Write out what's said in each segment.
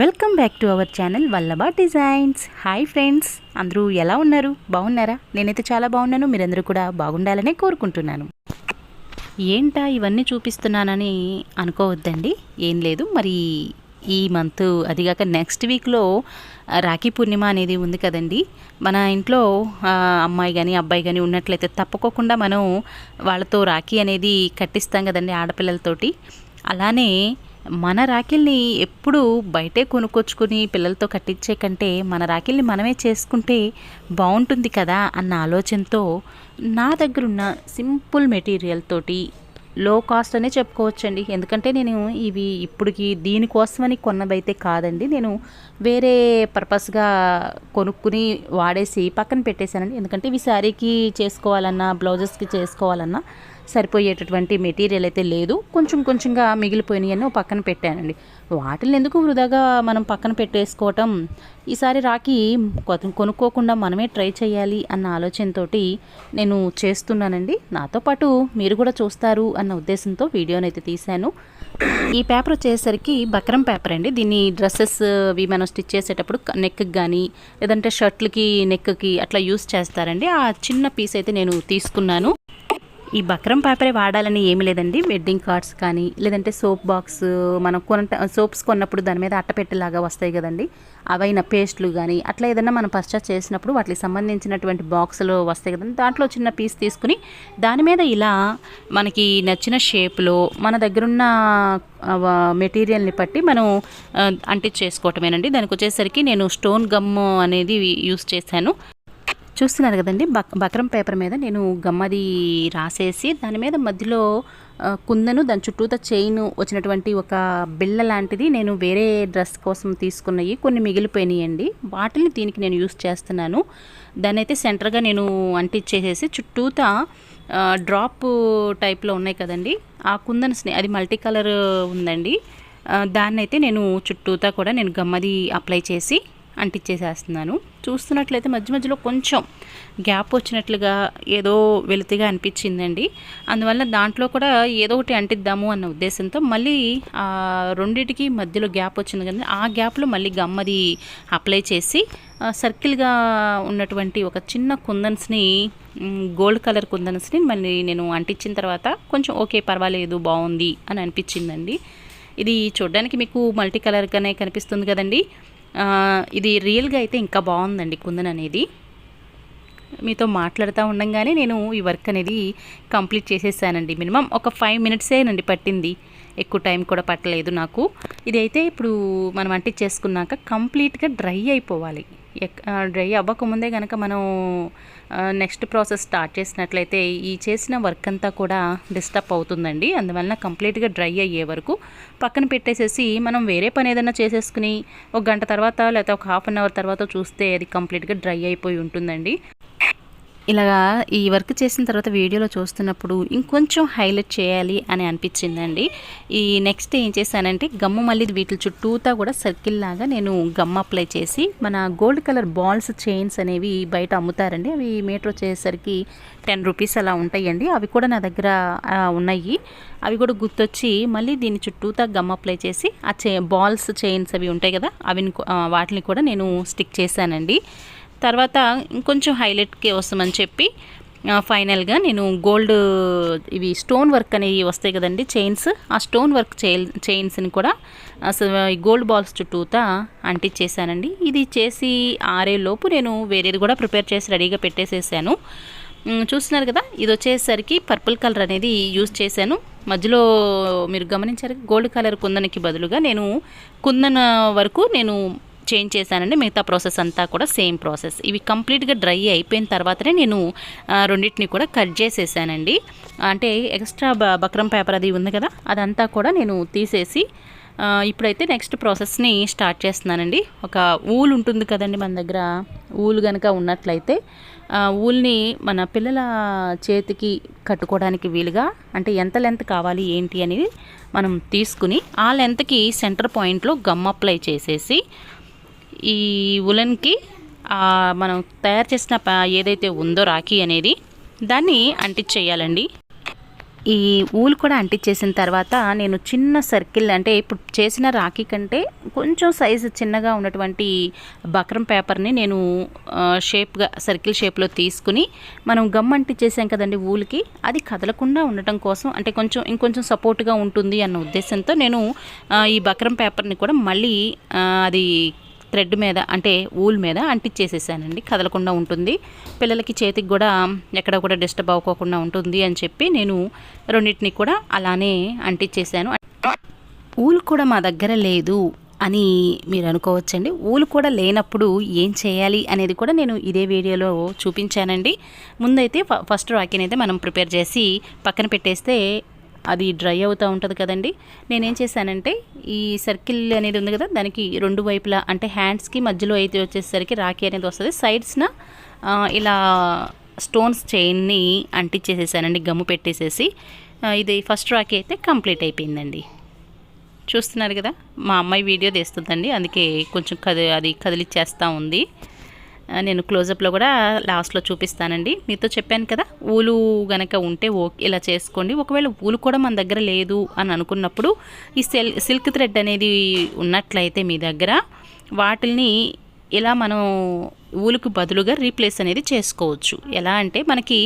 Welcome back to our channel Vallabha designs. Hi friends అందరూ ఎలా ఉన్నారు? బాగున్నారా? నేనైతే చాలా బాగున్నాను మీరందరూ కూడా బాగుండాలనే కోరుకుంటున్నాను. ఏంటా ఇవన్నీ చూపిస్తున్నానని అనుకోవద్దండి ఏం లేదు. మరి ఈ మంత్ అదిగాక నెక్స్ట్ వీక్లో రాఖీ పూర్ణిమ అనేది ఉంది కదండి. మన ఇంట్లో అమ్మాయి కానీ అబ్బాయి కానీ ఉన్నట్లయితే తప్పకోకుండా మనం వాళ్ళతో రాఖీ అనేది కట్టిస్తాం కదండి ఆడపిల్లలతోటి. అలానే మన రాఖీల్ని ఎప్పుడు బయటే కొనుక్కొచ్చుకుని పిల్లలతో కట్టించే కంటే మన రాఖీల్ని మనమే చేసుకుంటే బాగుంటుంది కదా అన్న ఆలోచనతో నా దగ్గరున్న సింపుల్ మెటీరియల్ తోటి లో కాస్ట్ అనే చెప్పుకోవచ్చండి. ఎందుకంటే నేను ఇవి ఇప్పటికి దీనికోసమని కొన్నదైతే కాదండి. నేను వేరే పర్పస్గా కొనుక్కుని వాడేసి పక్కన పెట్టేశానండి. ఎందుకంటే ఇవి శారీకి చేసుకోవాలన్నా బ్లౌజెస్కి చేసుకోవాలన్నా సరిపోయేటటువంటి మెటీరియల్ అయితే లేదు. కొంచెం కొంచెంగా మిగిలిపోయినాయి అని పక్కన పెట్టానండి. వాటిని ఎందుకు వృధాగా మనం పక్కన పెట్టేసుకోవటం? ఈసారి రాకి కొ- కొనుక్కోకుండా మనమే ట్రై చేయాలి అన్న ఆలోచనతో నేను చేస్తున్నానండి. నాతో పాటు మీరు కూడా చూస్తారు అన్న ఉద్దేశంతో వీడియోని అయితే తీశాను. ఈ పేపర్ వచ్చేసరికి బక్రం పేపర్ అండి. దీన్ని డ్రెస్సెస్ అవి మనం స్టిచ్ చేసేటప్పుడు నెక్కి కానీ లేదంటే షర్ట్లకి నెక్కి అట్లా యూస్ చేస్తారండి. ఆ చిన్న పీస్ అయితే నేను తీసుకున్నాను. ఈ బక్రం పేపరే వాడాలని ఏమి లేదండి. వెడ్డింగ్ కార్డ్స్ కానీ లేదంటే సోప్ బాక్స్ మనం కొన సోప్స్ కొన్నప్పుడు దాని మీద అట్టపెట్టేలాగా వస్తాయి కదండి. అవైన పేస్ట్లు కానీ అట్లా ఏదైనా మనం పశ్చాత్ చేసినప్పుడు వాటికి సంబంధించినటువంటి బాక్సులు వస్తాయి కదండి. దాంట్లో చిన్న పీస్ తీసుకుని దాని మీద ఇలా మనకి నచ్చిన షేప్లో మన దగ్గరున్న మెటీరియల్ని బట్టి మనం ఆ, అంటించేసుకోవటమేనండి. దానికి వచ్చేసరికి నేను స్టోన్ గమ్ అనేది యూస్ చేశాను. చూస్తున్నారు కదండి. బక్ బక్రం పేపర్ మీద నేను గమ్మది రాసేసి దాని మీద మధ్యలో కుందను దాని చుట్టూత చైన్ వచ్చినటువంటి ఒక బిళ్ళ లాంటిది నేను వేరే డ్రెస్ కోసం తీసుకున్నవి కొన్ని మిగిలిపోయినాయండి. వాటిని దీనికి నేను యూస్ చేస్తున్నాను. దాన్ని అయితే సెంటర్గా నేను అంటించేసేసి చుట్టూత డ్రాప్ టైప్లో ఉన్నాయి కదండి. ఆ కుందన్ స్నే అది మల్టీ కలర్ ఉందండి. దాన్నైతే నేను చుట్టూతా కూడా నేను గమ్మది అప్లై చేసి అంటించేసేస్తున్నాను చూస్తున్నట్లయితే మధ్య మధ్యలో కొంచెం గ్యాప్ వచ్చినట్లుగా ఏదో వెలితిగా అనిపించిందండి. అందువల్ల దాంట్లో కూడా ఏదో ఒకటి అంటిద్దాము అన్న ఉద్దేశంతో మళ్ళీ రెండింటికి మధ్యలో గ్యాప్ వచ్చింది కదా ఆ గ్యాప్లో మళ్ళీ గమ్మది అప్లై చేసి సర్కిల్గా ఉన్నటువంటి ఒక చిన్న కుందన్స్ని గోల్డ్ కలర్ కుందన్స్ని మళ్ళీ నేను అంటించిన తర్వాత కొంచెం ఓకే పర్వాలేదు బాగుంది అని అనిపించిందండి. ఇది చూడడానికి మీకు మల్టీ కలర్గానే కనిపిస్తుంది కదండి. ఇది రియల్గా అయితే ఇంకా బాగుందండి కుందన్ అనేది. మీతో మాట్లాడుతూ ఉండంగానే నేను ఈ వర్క్ అనేది కంప్లీట్ చేసేసానండి మినిమం ఒక ఫైవ్ మినిట్సేనండి పట్టింది. ఎక్కువ టైం కూడా పట్టలేదు నాకు. ఇది అయితే ఇప్పుడు మనం అంటించేసుకున్నాక కంప్లీట్గా డ్రై అయిపోవాలి. డ్రై అవ్వకముందే కనుక మనం నెక్స్ట్ ప్రాసెస్ స్టార్ట్ చేసినట్లయితే ఈ చేసిన వర్క్ అంతా కూడా డిస్టర్బ్ అవుతుందండి. అందువలన కంప్లీట్గా డ్రై అయ్యే వరకు పక్కన పెట్టేసేసి మనం వేరే పని ఏదైనా చేసేసుకుని ఒక గంట తర్వాత లేకపోతే ఒక హాఫ్ అన్ అవర్ తర్వాత చూస్తే అది కంప్లీట్గా డ్రై అయిపోయి ఉంటుందండి. ఇలాగా ఈ వర్క్ చేసిన తర్వాత వీడియోలో చూస్తున్నప్పుడు ఇంకొంచెం హైలైట్ చేయాలి అని అనిపించిందండి. ఈ నెక్స్ట్ ఏం చేశానంటే గమ్ము మళ్ళీ వీటి చుట్టూతా కూడా సర్కిల్ లాగా నేను గమ్ అప్లై చేసి మన గోల్డ్ కలర్ బాల్స్ చైన్స్ అనేవి బయట అమ్ముతారండి. అవి మీటర్ వచ్చేసరికి టెన్ రూపీస్ అలా ఉంటాయండి. అవి కూడా నా దగ్గర ఉన్నాయి. అవి కూడా గుర్తొచ్చి మళ్ళీ దీని చుట్టూతా గమ్ అప్లై చేసి ఆ చే బాల్స్ చైన్స్ అవి ఉంటాయి కదా అవి వాటిని కూడా నేను స్టిక్ చేశానండి. తర్వాత ఇంకొంచెం హైలైట్కి వస్తామని చెప్పి ఫైనల్గా నేను గోల్డ్ ఇవి స్టోన్ వర్క్ అనేవి వస్తాయి కదండి చైన్స్. ఆ స్టోన్ వర్క్ చైన్స్ని కూడా అసలు ఈ గోల్డ్ బాల్స్ చుట్టూతా అంటించేసానండి ఇది చేసి ఆరేలోపు నేను వేరేది కూడా ప్రిపేర్ చేసి రెడీగా పెట్టేసేసాను. చూస్తున్నారు కదా ఇది వచ్చేసరికి పర్పుల్ కలర్ అనేది యూజ్ చేశాను. మధ్యలో మీరు గమనించారు గోల్డ్ కలర్ కుందనకి బదులుగా నేను కుందన వరకు నేను చేంజ్ చేశానండి. మిగతా ప్రాసెస్ అంతా కూడా సేమ్ ప్రాసెస్. ఇవి కంప్లీట్గా డ్రై అయిపోయిన తర్వాతనే నేను రెండింటిని కూడా కట్ చేసేసానండి. అంటే ఎక్స్ట్రా బ బక్రం పేపర్ అది ఉంది కదా అదంతా కూడా నేను తీసేసి ఇప్పుడైతే నెక్స్ట్ ప్రాసెస్ని స్టార్ట్ చేస్తున్నానండి. ఒక ఊల్ ఉంటుంది కదండి మన దగ్గర ఊలు కనుక ఉన్నట్లయితే ఊల్ని మన పిల్లల చేతికి కట్టుకోవడానికి వీలుగా అంటే ఎంత లెంత్ కావాలి ఏంటి అనేది మనం తీసుకుని ఆ లెంత్కి సెంటర్ పాయింట్లో గమ్ అప్లై చేసేసి ఈ ఉలన్కి మనం తయారు చేసిన ఏదైతే ఉందో రాఖీ అనేది దాన్ని అంటించేయాలండి ఈ ఊలు కూడా అంటించేసిన తర్వాత నేను చిన్న సర్కిల్ అంటే ఇప్పుడు చేసిన రాఖీ కంటే కొంచెం సైజు చిన్నగా ఉన్నటువంటి బక్రం పేపర్ని నేను షేప్గా సర్కిల్ షేప్లో తీసుకుని మనం గమ్ అంటించేసాం కదండి ఊలుకి అది కదలకుండా ఉండటం కోసం అంటే కొంచెం ఇంకొంచెం సపోర్ట్గా ఉంటుంది అన్న ఉద్దేశంతో నేను ఈ బక్రం పేపర్ని కూడా మళ్ళీ అది థ్రెడ్ మీద అంటే ఊల్ మీద అంటించేసేసానండి కదలకుండా ఉంటుంది. పిల్లలకి చేతికి కూడా ఎక్కడ కూడా డిస్టర్బ్ అవ్వకుండా ఉంటుంది అని చెప్పి నేను రెండింటిని కూడా అలానే అంటించేసాను ఊలు కూడా మా దగ్గర లేదు అని మీరు అనుకోవచ్చండి. ఊలు కూడా లేనప్పుడు ఏం చేయాలి అనేది కూడా నేను ఇదే వీడియోలో చూపించానండి. ముందైతే ఫ- ఫస్ట్ రాకీని అయితే మనం ప్రిపేర్ చేసి పక్కన పెట్టేస్తే అది డ్రై అవుతూ ఉంటుంది కదండి. నేనేం చేశానంటే ఈ సర్కిల్ అనేది ఉంది కదా దానికి రెండు వైపులా అంటే హ్యాండ్స్కి మధ్యలో అయితే వచ్చేసరికి రాఖీ అనేది వస్తుంది. సైడ్స్న ఇలా స్టోన్స్ చైన్ని అంటించేసేసానండి గమ్ము పెట్టేసేసి. ఇది ఫస్ట్ రాఖీ అయితే కంప్లీట్ అయిపోయిందండి. చూస్తున్నారు కదా మా అమ్మాయి వీడియో తీస్తుందండి అందుకే కొంచెం కది అది కదిలిచ్చేస్తూ ఉంది. నేను క్లోజప్లో కూడా లాస్ట్లో చూపిస్తానండి. మీతో చెప్పాను కదా ఊలు గనక ఉంటే ఓకే ఇలా చేసుకోండి. ఒకవేళ ఊలు కూడా మన దగ్గర లేదు అని అనుకున్నప్పుడు ఈ సెల్ సిల్క్ థ్రెడ్ అనేది ఉన్నట్లయితే మీ దగ్గర వాటిల్ని ఇలా మనం ఊలుకు బదులుగా రీప్లేస్ అనేది చేసుకోవచ్చు. ఎలా అంటే మనకి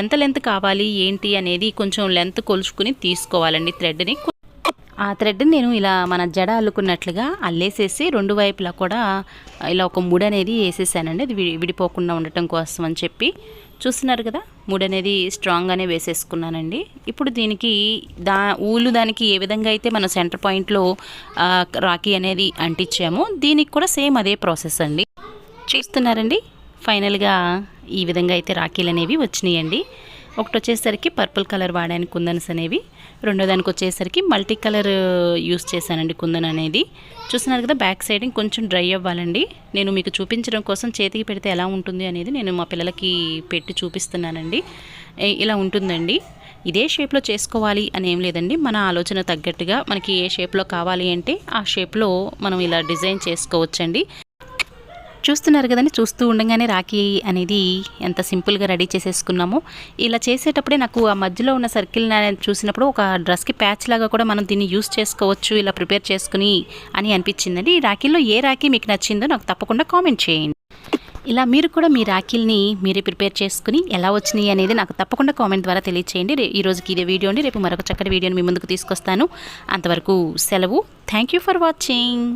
ఎంత లెంత్ కావాలి ఏంటి అనేది కొంచెం లెంత్ కొలుచుకుని తీసుకోవాలండి థ్రెడ్ని ఆ థ్రెడ్ని నేను ఇలా మన జడ అల్లుకున్నట్లుగా అల్లేసేసి రెండు వైపులా కూడా ఇలా ఒక ముడి అనేది వేసేసానండి. అది విడి- విడిపోకుండా ఉండటం కోసం అని చెప్పి. చూస్తున్నారు కదా ముడి అనేది స్ట్రాంగ్గానే వేసేసుకున్నానండి. ఇప్పుడు దీనికి దా ఊలు దానికి ఏ విధంగా అయితే మనం సెంటర్ పాయింట్లో రాఖీ అనేది అంటించామో దీనికి కూడా సేమ్ అదే ప్రాసెస్ అండి. చూస్తున్నారండి? ఫైనల్గా ఈ విధంగా అయితే రాఖీలు అనేవి వచ్చినాయండి. ఒకటి వచ్చేసరికి పర్పుల్ కలర్ వాడాను కుందన్స్ అనేవి. రెండో దానికి వచ్చేసరికి మల్టీ కలర్ uh, యూస్ చేశానండి కుందన్ అనేది. చూస్తున్నారు కదా బ్యాక్ సైడ్ కొంచెం డ్రై అవ్వాలండి. నేను మీకు చూపించడం కోసం చేతికి పెడితే ఎలా ఉంటుంది అనేది నేను మా పిల్లలకి పెట్టి చూపిస్తున్నానండి. ఇలా ఉంటుందండి. ఇదే షేప్లో చేసుకోవాలి అని ఏం లేదండి. మన ఆలోచన తగ్గట్టుగా మనకి ఏ షేప్లో కావాలి అంటే ఆ షేప్లో మనం ఇలా డిజైన్ చేసుకోవచ్చండి. చూస్తున్నారు కదండి చూస్తూ ఉండగానే రాఖీ అనేది ఎంత సింపుల్గా రెడీ చేసేసుకున్నామో. ఇలా చేసేటప్పుడే నాకు ఆ మధ్యలో ఉన్న సర్కిల్ చూసినప్పుడు ఒక డ్రెస్కి ప్యాచ్ లాగా కూడా మనం దీన్ని యూస్ చేసుకోవచ్చు ఇలా ప్రిపేర్ చేసుకుని అని అనిపించిందండి. ఈ రాఖీల్లో ఏ రాఖీ మీకు నచ్చిందో నాకు తప్పకుండా కామెంట్ చేయండి. ఇలా మీరు కూడా మీ రాఖీల్ని మీరే ప్రిపేర్ చేసుకుని ఎలా వచ్చినాయి అనేది నాకు తప్పకుండా కామెంట్ ద్వారా తెలియచేయండి. రే- ఈ రోజుకి ఇదే వీడియో అండి. రేపు మరొక చక్కటి వీడియోని మీ ముందుకు తీసుకొస్తాను. అంతవరకు సెలవు. Thank you for watching.